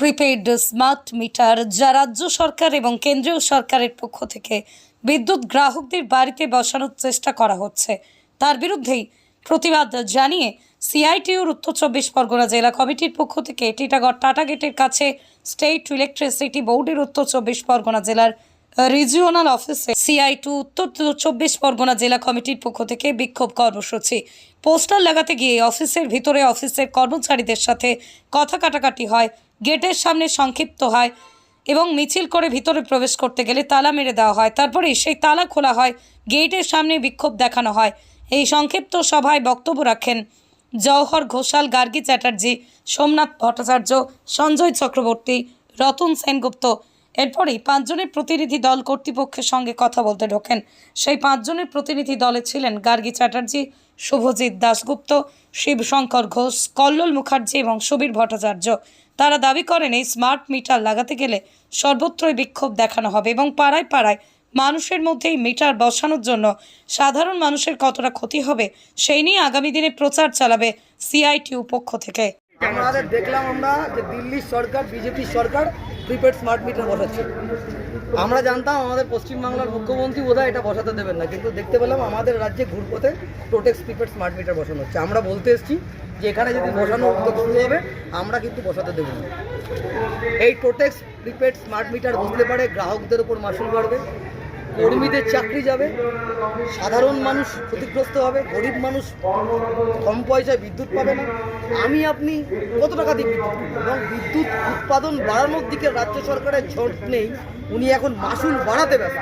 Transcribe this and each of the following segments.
Prepaid smart meter যা রাজ্য সরকার এবং কেন্দ্রীয় সরকারের পক্ষ থেকে বিদ্যুৎ গ্রাহকদের বাড়িতে বসানোর চেষ্টা করা হচ্ছে। তার বিরুদ্ধেই প্রতিবাদ জানিয়ে সিআইটিউর উত্তর চব্বিশ পরগনা জেলা কমিটির পক্ষ থেকে টিটাগড় টাটা গেটের কাছে স্টেট ইলেকট্রিসিটি বোর্ডের উত্তর চব্বিশ পরগনা জেলার রিজিওনাল অফিসে সিআই টু উত্তর চব্বিশ পরগনা জেলা কমিটির পক্ষ থেকে বিক্ষোভ কর্মসূচি। পোস্টার লাগাতে গিয়ে অফিসের ভিতরে অফিসের কর্মচারীদের সাথে কথা কাটাকাটি হয় গেটের সামনে সংক্ষিপ্ত হয় এবং মিছিল করে ভিতরে প্রবেশ করতে গেলে তালা মেরে দেওয়া হয়। তারপরে সেই তালা খোলা হয়, গেটের সামনে বিক্ষোভ দেখানো হয়। এই সংক্ষিপ্ত সভায় বক্তব্য রাখেন জওহর ঘোষাল, গার্গী চ্যাটার্জি, সোমনাথ ভট্টাচার্য, সঞ্জয় চক্রবর্তী, রতন সেনগুপ্ত। এরপরেই পাঁচজনের প্রতিনিধি দল কর্তৃপক্ষের সঙ্গে কথা বলতে ঢোকেন। সেই পাঁচজনের প্রতিনিধি দলে ছিলেন গার্গী চ্যাটার্জি, শুভজিৎ দাশগুপ্ত, শিবশঙ্কর ঘোষ, কল্লোল মুখার্জি এবং সুবীর ভট্টাচার্য। তারা দাবি করেন এই স্মার্ট মিটার লাগাতে গেলে সর্বত্রই বিক্ষোভ দেখানো হবে এবং পাড়ায় পাড়ায় মানুষের মধ্যে এই মিটার বসানোর জন্য সাধারণ মানুষের কতটা ক্ষতি হবে সেই নিয়ে আগামী দিনে প্রচার চালাবে সিআইটিউ পক্ষ থেকে। আমাদের দেখলাম আমরা যে দিল্লির সরকার, বিজেপি সরকার প্রিপেড স্মার্ট মিটার বসাচ্ছে। আমরা জানতাম আমাদের পশ্চিমবাংলার মুখ্যমন্ত্রী বোধহয় এটা বসাতে দেবেন না, কিন্তু দেখতে পেলাম আমাদের রাজ্যে ঘুরপথে টোটেক্স প্রিপেড স্মার্ট মিটার বসানো হচ্ছে। আমরা বলতে এসেছি যে এখানে যদি বসানো উদ্যোগ শুরু হবে, আমরা কিন্তু বসাতে দেবো না। এই টোটেক্স প্রিপেড স্মার্ট মিটার বসতে পারে, গ্রাহকদের উপর মাসুল বাড়বে, কর্মীদের চাকরি যাবে, সাধারণ মানুষ ক্ষতিগ্রস্ত হবে, গরিব মানুষ কম পয়সায় বিদ্যুৎ পাবে না। আমি, আপনি কত টাকা দিয়ে বিদ্যুৎ এবং বিদ্যুৎ উৎপাদন বাড়ানোর দিকে রাজ্য সরকারের ঝোঁক নেই, উনি এখন মাসুল বাড়াতে ব্যস্ত।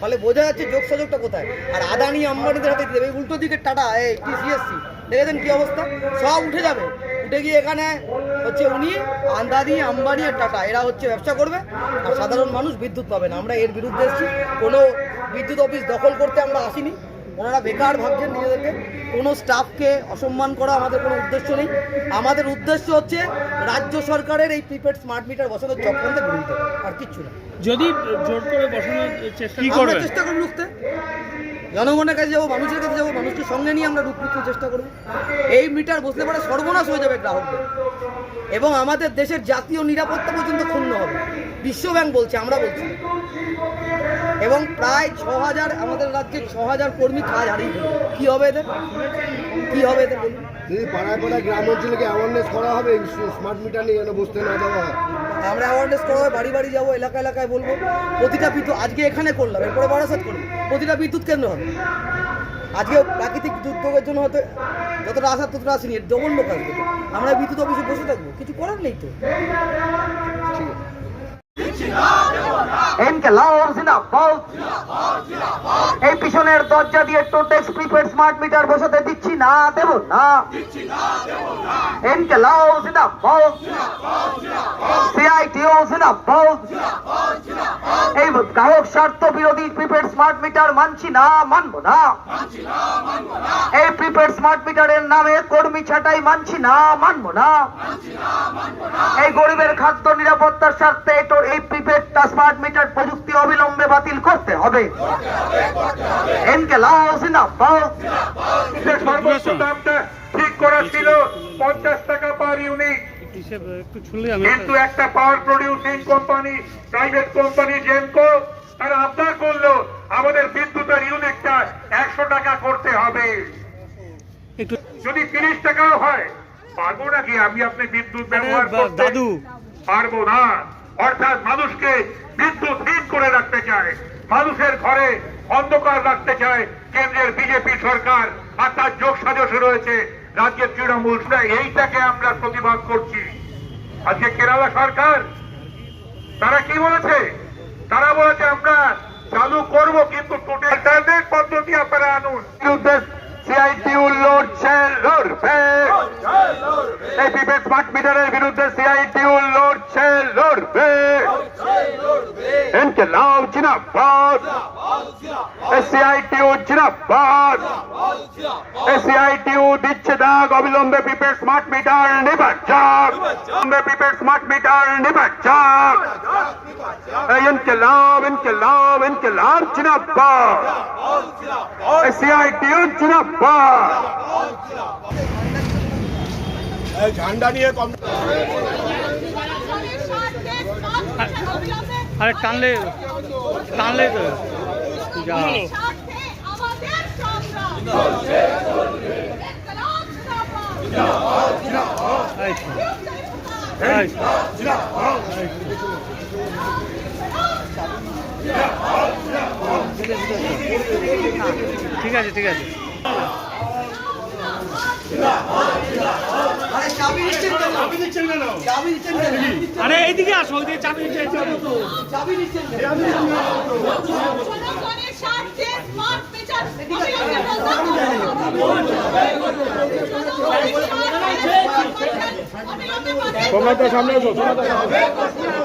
ফলে বোঝা যাচ্ছে যোগ সাযোগটা কোথায়। আর আদানি, আম্বানিদের হাতে দেবে, উল্টো দিকে টাটা, এই টিসিএসসি দেখেছেন কি অবস্থা? সব উঠে যাবে। উঠে গিয়ে এখানে হচ্ছে উনি আন্দানি আম্বানি আর টাটা এরা হচ্ছে ব্যবসা করবে। আর সাধারণ মানুষ বিদ্যুৎ পাবে না। আমরা এর বিরুদ্ধে এসেছি। কোনো বিদ্যুৎ অফিস দখল করতে আমরা আসিনি। ওনারা বেকার ভাবছেন নিজেদেরকে। কোনো স্টাফকে অসম্মান করা আমাদের কোনো উদ্দেশ্য নেই। আমাদের উদ্দেশ্য হচ্ছে রাজ্য সরকারের এই প্রিপেড স্মার্ট মিটার বসানোর চক্রান্তে করা, আর কিচ্ছু না। যদি জোর করে বসানোর চেষ্টা করা- চেষ্টা করব রুখতে। জনগণের কাছে যাব, মানুষের কাছে যাব, মানুষকে সঙ্গে নিয়ে আমরা রূপ রুখতে চেষ্টা করব। এই মিটার বসলে পরে সর্বনাশ হয়ে যাবে গ্রাহকদের। এবং আমাদের দেশের জাতীয় নিরাপত্তা পর্যন্ত ক্ষুণ্ণ হবে। বিশ্ব ব্যাংক বলছে আমরা বলছি। এবং প্রায় ছ হাজার আমাদের রাজ্যে ছ হাজার কর্মী কাজ হারিয়ে ফেলবে কী হবে এদের কী হবে এদের বলুন? যদি পাড়ায় পাড়ায় গ্রাম অঞ্চলকে অ্যাওয়ারনেস করা হবে স্মার্ট মিটার নিয়ে যেন বসতে না দেওয়া হয়। আমরা অ্যাওয়ারনেস করা হয় বাড়ি বাড়ি যাব এলাকা এলাকায় বলব। প্রতিটা বিদ্যুৎ আজকে এখানে করলাম এরপরে বারাসাত করব প্রতিটা বিদ্যুৎ কেন্দ্র হবে। আজকে প্রাকৃতিক দুর্যোগের জন্য হয়তো যতটা আসার ততটা আসেনি এর ডবল লোক আসবে। আমরা বিদ্যুৎ অফিসে বসে থাকব কিছু করার নেই তো। ইনকলাব জিন্দাবাদ। এই পিছনের দরজা দিয়ে টোটেক্স প্রিপেড স্মার্ট মিটার বসাতে দিচ্ছি না দেব না। ইনকলাব জিন্দাবাদ। সিআইটিও জিন্দাবাদ। গ্রাহক স্বার্থ বিরোধী প্রিপেড স্মার্ট মিটার মানছি না মানবো না। এই প্রিপেড স্মার্ট মিটারের নামে কর্মী ছাঁটাই মানছি না মানবো না। এই গরিবের খাদ্য নিরাপত্তার স্বার্থে তো এই প্রিপেড স্মার্ট মিটার প্রযুক্তি অবিলম্বে বাতিল করতে হবে। এনকে লাও জিন্দাবাদ যে ঠিক করা ছিল পঞ্চাশ টাকা পার ইউনিট কিন্তু একটা power producing company private company Genco তারা আবদার করল। আমাদের বিদ্যুতের ইউনিটটা একশো টাকা করতে হবে। যদি তিরিশ টাকাও হয় পারব নাকি? আমি আপনি বিদ্যুৎ ব্যবহার করতে পারব না। অর্থাৎ মানুষকে বিদ্যুৎহীন করে রাখতে চায়। মানুষের ঘরে অন্ধকার রাখতে চায়। কেন্দ্রের বিজেপি সরকার আর তার যোগ সাজস রয়েছে। রাজ্যের তৃণমূল এইটাকে আমরা প্রতিবাদ করছি। আজকে কেরালা সরকার তারা কি বলেছে? তারা বলেছে আমরা চালু করব কিন্তু টোটাল পদ্ধতি আপনারা আনুন। সিআইটিউ লড়ছে লড়বে। এই প্রিপেড স্মার্ট মিটারের বিরুদ্ধে সিআইটিউ লড়ছে লড়বে। ইনকলাব জিন্দাবাদ সিআইটিউ জিন্দাবাদ সিআইটিউ দিচ্ছে দাগ অবিলম্বে প্রিপেড স্মার্ট মিটার নিবার যাক অবিলম্বে প্রিপেড স্মার্ট মিটার নিবার যাক ইনকলাব ইনকলাব ইনকলাব জিন্দাবাদ সিআইটিউ জিন্দাবাদ ঝান্ডা নিয়ে কম আরে টানলে টানলে তো। যা। স্বার্থে আমাদের সংগ্রাম ইনকলাব জিন্দাবাদ এই, এই, ঠিক আছে ঠিক আছে আরে চাবি দিচ্ছেন কেন চাবি দিচ্ছেন কেন? চাবি দিচ্ছেন কেন? আরে এইদিকে আসো ওইদিকে চাবি দিচ্ছে চাবি দিচ্ছেন। তোমরা তো সামনে আসো তোমরা তো সামনে আসো।